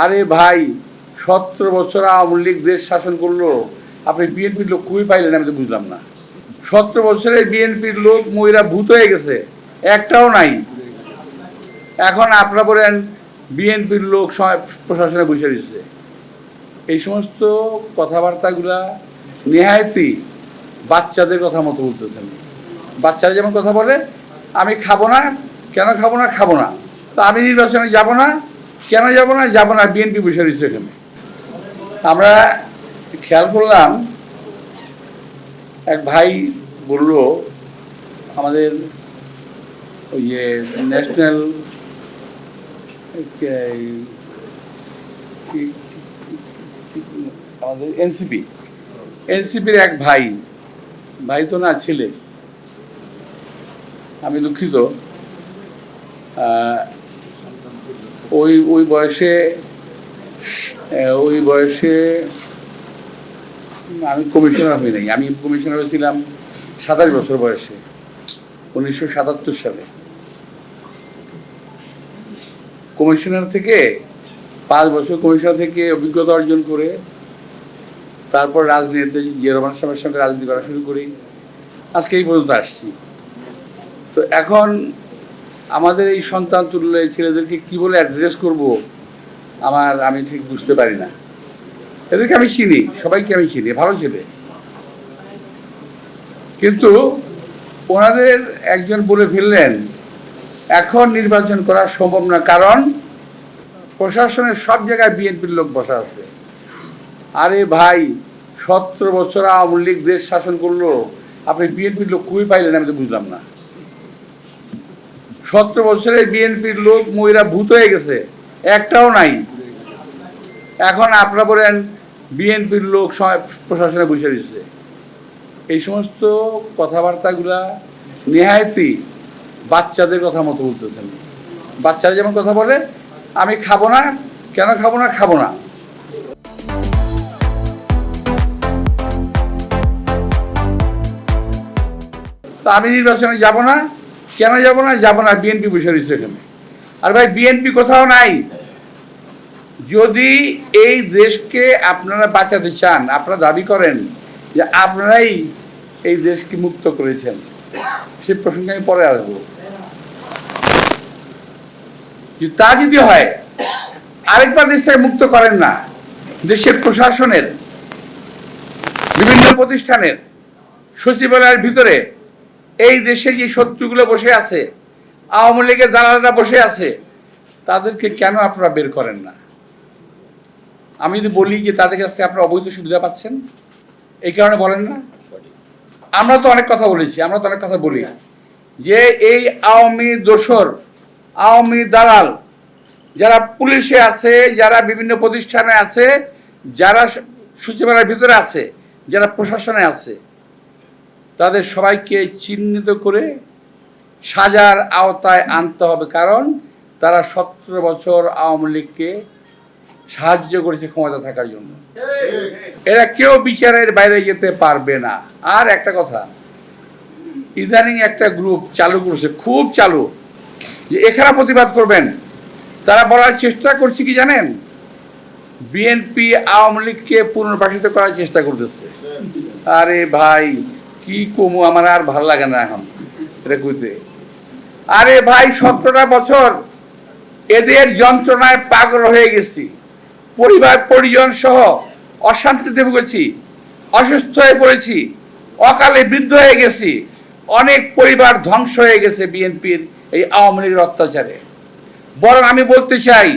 আরে ভাই সতেরো বছর আওয়ামী লীগ দেশ শাসন করল। আপনি বিএনপির লোক খুবই পাইলেন, আমি তো বুঝলাম না। সতেরো বছরে বিএনপির লোক মহিলা ভূত হয়ে গেছে, একটাও নাই। এখন আপনারা বলেন, বিএনপির লোক প্রশাসনে বসে রয়েছে। এই সমস্ত কথাবার্তাগুলা নেহায়তি বাচ্চাদের কথা মতো বলতেছেন। বাচ্চারা যেমন কথা বলে, আমি খাব না, কেন খাব না খাব না। তো আমি নির্বাচনে যাব না কেন যাব না? যাব না, বিএনপি বসে রয়েছে এখানে। আমরা খেয়াল করলাম, এক ভাই বলল, আমাদের ওই যে ন্যাশনাল আমাদের এনসিপি। এনসিপির এক ভাই ভাই তো না, ছেলে। আমি দুঃখিত। ওই ওই বয়সে ওই বয়সে আমি কমিশনার হই নাই। আমি কমিশনার হয়েছিলাম সাতাশ বছর বয়সে, উনিশশো সাতাত্তর সালে। কমিশনার থেকে, পাঁচ বছর কমিশনার থেকে অভিজ্ঞতা অর্জন করে, তারপর রাজনীতিতে জিয়া সাহেবের সঙ্গে রাজনীতি করা শুরু করি। আজকে এই পর্যন্ত আসছি। তো এখন আমাদের এই সন্তান তুল্য এই ছেলেদেরকে কি বলে অ্যাড্রেস করব? আমার, আমি ঠিক বুঝতে পারি না। এদেরকে আমি চিনি, সবাইকে আমি চিনি, ভালো ছেলে। কিন্তু ওনাদের একজন বলে ফেললেন, এখন নির্বাচন করা সম্ভব না, কারণ প্রশাসনের সব জায়গায় বিএনপির লোক বসা আছে। আরে ভাই সতেরো বছর আওয়ামী লীগ দেশ শাসন করল। আপনি বিএনপির লোক খুবই পাইলেন, আমি তো বুঝলাম না। সতেরো বছরে বিএনপির লোক মহিলা ভূত হয়ে গেছে। একটাও নাই। এখন আপনারা বলেন, বিএনপির লোক প্রশাসনে বসে রয়েছে। এই সমস্ত কথাবার্তাগুলা নেহায়তি বাচ্চাদের কথা মতো বলতেছেন। বাচ্চারা যেমন কথা বলে, আমি খাব না, কেন খাব না খাব না। তা আমি নির্বাচনে যাব না কেন যাব না? যাব না বিএনপি বসে রয়েছে এখানে। আর ভাই বিএনপি কোথাও নাই। যদি এই দেশকে আপনারা বাঁচাতে চান, আপনারা দাবি করেন যে আপনারাই এই দেশকে মুক্ত করেছেন, সে প্রসঙ্গে আমি পরে আসব। তা যদি হয়, আরেকবার দেশটাকে মুক্ত করেন না, দেশের প্রশাসনের, বিভিন্ন প্রতিষ্ঠানের সচিবালয়ের ভিতরে এই দেশে যে শত্রুগুলো বসে আছে? আওয়ামী লীগের দালালরা বসে আছে। তাদেরকে কেন আপনারা বের করেন না? আমি যদি বলি যে তাদের কাছ থেকে আপনারা অবৈধ সুবিধা পাচ্ছেন, এই কারণে বলেন না? আমরা তো অনেক কথা বলেছি, আমরা তো অনেক কথা বলি। যে এই আওয়ামী দোসর আওয়ামী দালাল, যারা পুলিশে আছে, যারা বিভিন্ন প্রতিষ্ঠানে আছে, যারা স- সচিবালয়ের ভিতরে আছে, যারা প্রশাসনে আছে তাদের সবাইকে চিহ্নিত করে সাজার আওতায় আনতে হবে, কারণ তারা সতেরো বছর আওয়ামী লীগকে সাহায্য করেছে ক্ষমতা থাকার জন্য। এরা কেউ বিচারের বাইরে যেতে পারবে না। আর একটা কথা, ইদানিং একটা গ্রুপ চালু করেছে, খুব চালু, যে এখানে প্রতিবাদ করবেন। তারা বলার চেষ্টা করছে কি জানেন? বিএনপি আওয়ামী লীগকে পুনর্বাসিত করার চেষ্টা করতেছে। আরে ভাই কি কমু, আমার আর ভালো লাগে না এখন কইতে। আরে ভাই, সতেরোটা বছর এদের যন্ত্রণায় পাগল হয়ে গেছি। পরিবার, পরিজন সহ অশান্তিতে ভুগেছি, অসুস্থ হয়ে পড়েছি, অকালে বৃদ্ধ হয়ে গেছি, অনেক পরিবার ধ্বংস হয়ে গেছে বিএনপির এই আওয়ামী লীগের অত্যাচারে। বরং আমি বলতে চাই